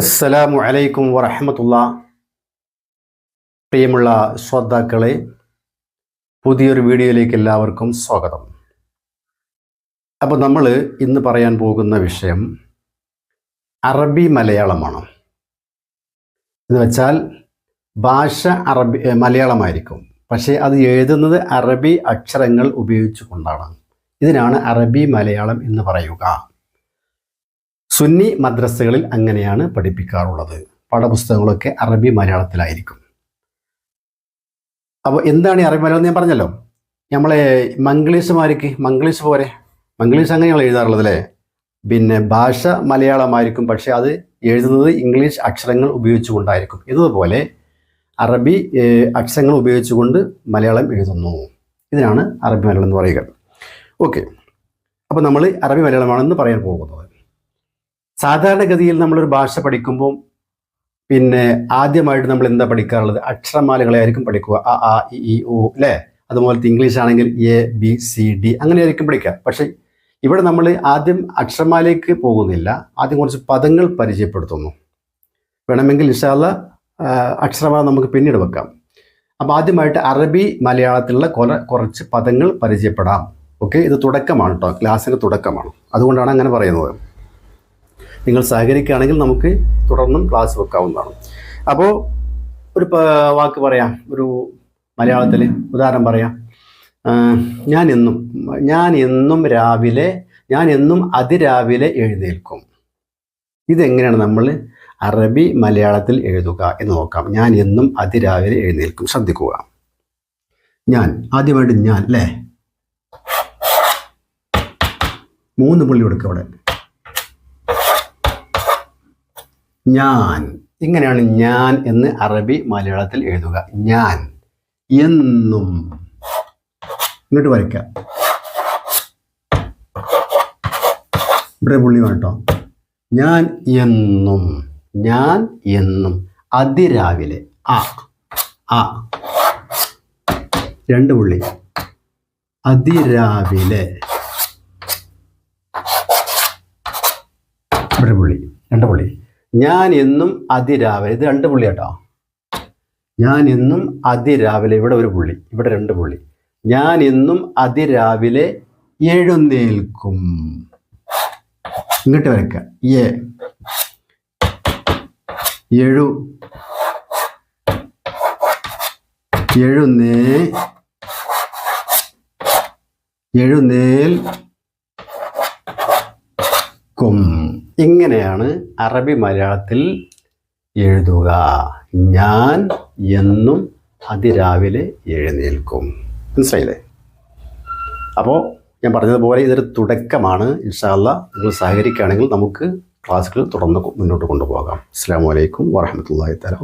അസ്സലാമു അലൈക്കും വറഹമത്തുള്ള. പ്രിയമുള്ള ശ്രോതാക്കളെ പുതിയൊരു വീഡിയോയിലേക്ക് എല്ലാവർക്കും സ്വാഗതം. അപ്പോൾ നമ്മൾ ഇന്ന് പറയാൻ പോകുന്ന വിഷയം അറബി മലയാളമാണ്. എന്ന് വെച്ചാൽ ഭാഷ അറബി മലയാളമായിരിക്കും. പക്ഷേ അത് എഴുതുന്നത് അറബി അക്ഷരങ്ങൾ ഉപയോഗിച്ചുകൊണ്ടാണ്. ഇതിനാണ് അറബി മലയാളം എന്ന് പറയുക. സുന്നി മദ്രസകളിൽ അങ്ങനെയാണ് പഠിപ്പിക്കാറുള്ളത്. പാഠപുസ്തകങ്ങളൊക്കെ അറബി മലയാളത്തിലായിരിക്കും. അപ്പോൾ എന്താണ് ഈ അറബി മലയാളം ഞാൻ പറഞ്ഞല്ലോ? നമ്മളെ മംഗ്ലീഷുമാർക്ക് മംഗ്ലീഷ് പോരെ? മംഗ്ലീഷ് അങ്ങനെയാണ് എഴുതാറുള്ളത് അല്ലേ? പിന്നെ ഭാഷ മലയാളമായിരിക്കും പക്ഷേ അത് എഴുതുന്നത് ഇംഗ്ലീഷ് അക്ഷരങ്ങൾ ഉപയോഗിച്ചുകൊണ്ടായിരിക്കും. ഇതുപോലെ അറബി അക്ഷരങ്ങൾ ഉപയോഗിച്ചുകൊണ്ട് മലയാളം എഴുതുന്നു. ഇതിനാണ് അറബി മലയാളം എന്ന് പറയുക. ഓക്കെ. അപ്പോൾ നമ്മൾ അറബി മലയാളമാണെന്ന് പറയാൻ പോകുന്നത്. സാധാരണഗതിയിൽ നമ്മളൊരു ഭാഷ പഠിക്കുമ്പോൾ പിന്നെ ആദ്യമായിട്ട് നമ്മൾ എന്താ പഠിക്കാറുള്ളത്? അക്ഷരമാലകളെ ആയിരിക്കും പഠിക്കുക. അ ആ ഇ ഒ അല്ലേ അതുപോലത്തെ ഇംഗ്ലീഷ് ആണെങ്കിൽ എ ബി സി ഡി അങ്ങനെയായിരിക്കും പഠിക്കുക. പക്ഷേ ഇവിടെ നമ്മൾ ആദ്യം അക്ഷരമാലയ്ക്ക് പോകുന്നില്ല. ആദ്യം കുറച്ച് പദങ്ങൾ പരിചയപ്പെടുത്തുന്നു. വേണമെങ്കിൽ ഇഷാല അക്ഷരമാല നമുക്ക് പിന്നീട് വെക്കാം. അപ്പോൾ ആദ്യമായിട്ട് അറബി മലയാളത്തിലുള്ള കുറെ കുറച്ച് പദങ്ങൾ പരിചയപ്പെടാം. ഓക്കെ? ഇത് തുടക്കമാണ് കേട്ടോ ക്ലാസ്സിന്റെ തുടക്കമാണ്. അതുകൊണ്ടാണ് അങ്ങനെ പറയുന്നത്. നിങ്ങൾ സഹകരിക്കുകയാണെങ്കിൽ നമുക്ക് തുടർന്നും ക്ലാസ് വെക്കാവുന്നതാണ്. അപ്പോൾ ഒരു വാക്ക് പറയാം. ഒരു മലയാളത്തിൽ ഉദാഹരണം പറയാം. ഞാൻ എന്നും ഞാൻ എന്നും രാവിലെ ഞാൻ എന്നും അതിരാവിലെ എഴുന്നേൽക്കും. ഇതെങ്ങനെയാണ് നമ്മൾ അറബി മലയാളത്തിൽ എഴുതുക എന്ന് നോക്കാം. ഞാൻ എന്നും അതിരാവിലെ എഴുന്നേൽക്കും. ശ്രദ്ധിക്കുക. ഞാൻ ആദ്യമായിട്ട് ഞാൻ അല്ലേ മൂന്ന് പുള്ളി കൊടുക്കുക അവിടെ. ഞാൻ. ഇങ്ങനെയാണ് ഞാൻ എന്ന് അറബി മലയാളത്തിൽ എഴുതുക. ഞാൻ എന്നും. ഇങ്ങോട്ട് വരയ്ക്കാം. ഇവിടെ പുള്ളി വേണ്ടോ ഞാൻ എന്നും. ഞാൻ എന്നും. അതിരാവിലെ. ആ. ആ. രണ്ട് പുള്ളി. അതിരാവിലെ. ഇവിടെ പുള്ളി. രണ്ട് പുള്ളി. ഞാൻ എന്നും അതിരാവിലെ ഇത് രണ്ട് പുള്ളി കേട്ടോ. ഞാൻ എന്നും അതിരാവിലെ ഇവിടെ ഒരു പുള്ളി ഇവിടെ രണ്ട് പുള്ളി. ഞാൻ എന്നും അതിരാവിലെ എഴുന്നേൽക്കും. ഇങ്ങോട്ട് വരക്ക. എഴു. എഴുന്നേ. എഴുന്നേൽ ക്കും ഇങ്ങനെയാണ് അറബി മലയാളത്തിൽ എഴുതുക. ഞാൻ എന്നും അതിരാവിലെ എഴുന്നേൽക്കും. മനസ്സിലായില്ലേ? അപ്പോൾ ഞാൻ പറഞ്ഞതുപോലെ ഇതൊരു തുടക്കമാണ്. ഇൻഷാല്ല നിങ്ങൾ സഹകരിക്കുകയാണെങ്കിൽ നമുക്ക് ക്ലാസ്സുകൾ തുടർന്ന് മുന്നോട്ട് കൊണ്ടുപോകാം. അസ്സാം വലൈക്കും വാഹമത്തല്ലാ തല